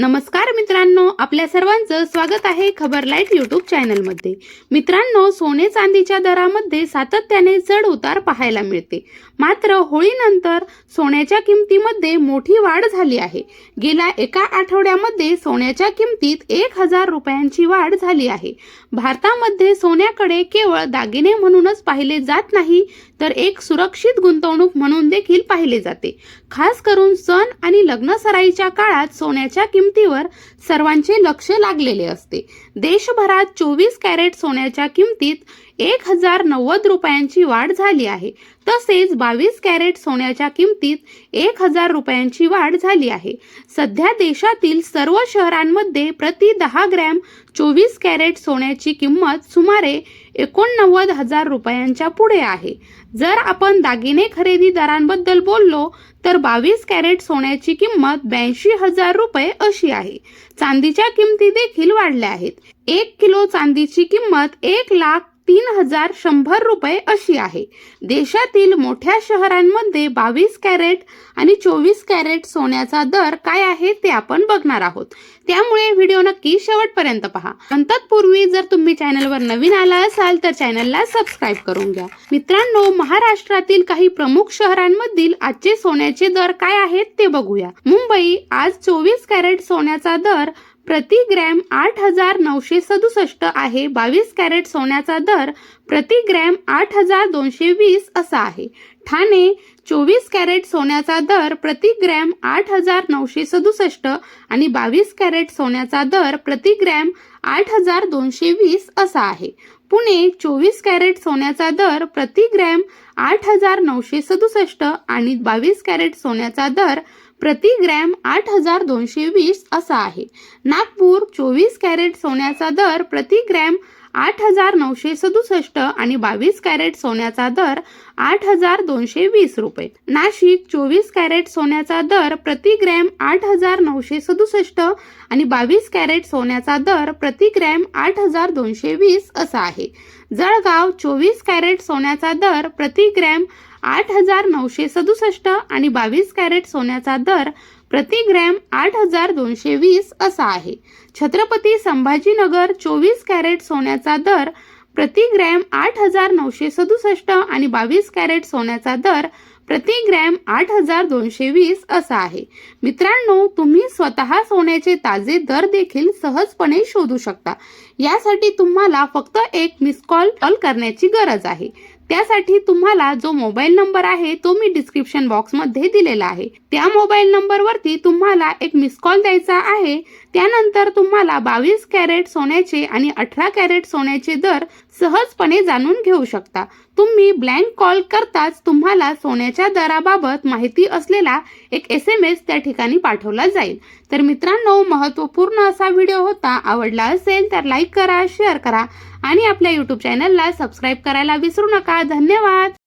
नमस्कार मित्रांनो आपल्या सर्वांचं स्वागत आहे खबर लाइट यूट्यूब चॅनलमध्ये. मित्रांनो सोने चांदीच्या दरामध्ये सातत्याने चढ उतार पाहायला मिळते. मात्र होळीनंतर सोन्याच्या किमतीमध्ये मोठी वाढ झाली आहे. गेल्या एका आठवड्यामध्ये सोन्याच्या किमतीत एक हजार रुपयांची वाढ झाली आहे. भारतामध्ये सोन्याकडे केवळ दागिने म्हणूनच पाहिले जात नाही तर एक सुरक्षित गुंतवणूक म्हणून देखील पाहिले जाते. खास करून सण आणि लग्नसराईच्या काळात सोन्याच्या किमतीवर सर्वांचे लक्ष लागलेले असते. देशभरात चोवीस कॅरेट सोन्याच्या किमतीत एक हजार नव्वद रुपयांची वाढ झाली आहे. तसेच बावीस कॅरेट सोन्याच्या किमतीत एक हजार रुपयांची वाढ झाली आहे. सध्या देशातील सर्व शहरांमध्ये प्रति दहा ग्रॅम चोवीस कॅरेट सोन्याची किंमत सुमारे एकोणनव्वद हजार रुपयांच्या पुढे आहे. जर आपण दागिने खरेदी दरांबद्दल बोललो तर बावीस कॅरेट सोन्याची किंमत ब्याऐंशी हजार रुपये अशी आहे. चांदीच्या किमती देखील वाढल्या आहेत. एक किलो चांदीची किंमत एक लाख तीन हजार शंभर रुपये अशी आहे. देशातील मोठ्या शहरांमध्ये बावीस कॅरेट आणि चोवीस कॅरेट सोन्याचा दर काय आहे ते आपण बघणार आहोत. त्यामुळे व्हिडिओ नक्की शेवटपर्यंत पहा. अंतपूर्वी जर तुम्ही चॅनलवर नवीन आला असाल तर चॅनलला सबस्क्राईब करून घ्या. मित्रांनो महाराष्ट्रातील काही प्रमुख शहरांमधील आजचे सोन्याचे दर काय आहेत ते बघूया. मुंबई आज चोवीस कॅरेट सोन्याचा दर प्रति ग्रॅम आठ हजार नऊशे सदुसष्ट आहे. बावीस कॅरेट सोन्याचा दर प्रति ग्रॅम आठ हजार दोनशे वीस असा आहे. ठाणे चोवीस कॅरेट सोन्याचा दर प्रति ग्रॅम आठ हजार नऊशे सदुसष्ट आणि बावीस कॅरेट सोन्याचा दर प्रति ग्रॅम आठ हजार दोनशे वीस असा आहे. पुणे चोवीस कॅरेट सोन्याचा दर प्रति ग्रॅम आठ हजार नऊशे सदुसष्ट आणि बावीस कॅरेट सोन्याचा दर प्रति ग्रॅम आठ हजार दोनशे वीस असा आहे. नागपूर चोवीस कॅरेट सोन्याचा दर प्रति ग्रॅम आठ हजार नऊशे सदुसष्ट आणि बावीस कॅरेट सोन्याचा दर आठ हजार दोनशे वीस रुपये. नाशिक चोवीस कॅरेट सोन्याचा दर प्रति ग्रॅम आठ हजार नऊशे सदुसष्ट आणि बावीस कॅरेट सोन्याचा दर प्रति ग्रॅम आठ हजार दोनशे वीस असा आहे. जळगाव चोवीस कॅरेट सोन्याचा दर प्रति ग्रॅम आठ हजार नऊशे सदुसष्ट आणि बावीस कॅरेट सोन्याचा दर प्रति ग्रॅम आठ हजार दोनशे वीस असा आहे. छत्रपती संभाजीनगर चोवीस कॅरेट सोन्याचा दर प्रति ग्रॅम आठ हजार नऊशे सदुसष्ट आणि बावीस कॅरेट सोन्याचा दर प्रति ग्रॅम आठ हजार दोनशे वीस असा आहे. मित्रांनो तुम्ही स्वतः सोन्याचे ताजे दर देखील सहजपणे शोधू शकता. यासाठी तुम्हाला फक्त एक मिस कॉल कॉल करण्याची गरज आहे. त्यासाठी तुम्हाला जो मोबाईल नंबर आहे तो मी डिस्क्रिप्शन बॉक्समध्ये दिलेला आहे. त्या मोबाईल नंबरवरती तुम्हाला एक मिस कॉल द्यायचा आहे. त्यानंतर तुम्हाला बावीस कॅरेट सोन्याचे आणि अठरा कॅरेट सोन्याचे दर सहजपणे जाणून घेऊ शकता. तुम्ही ब्लँक कॉल करताच तुम्हाला सोन्याच्या दराबाबत माहिती असलेला एक एस एम एस त्या ठिकाणी पाठवला जाईल. तर मित्रांनो महत्त्वपूर्ण असा व्हिडिओ होता आवडला असेल तर लाईक करा शेअर करा आणि आपल्या यूट्यूब चॅनलला सबस्क्राईब करायला विसरू नका. धन्यवाद!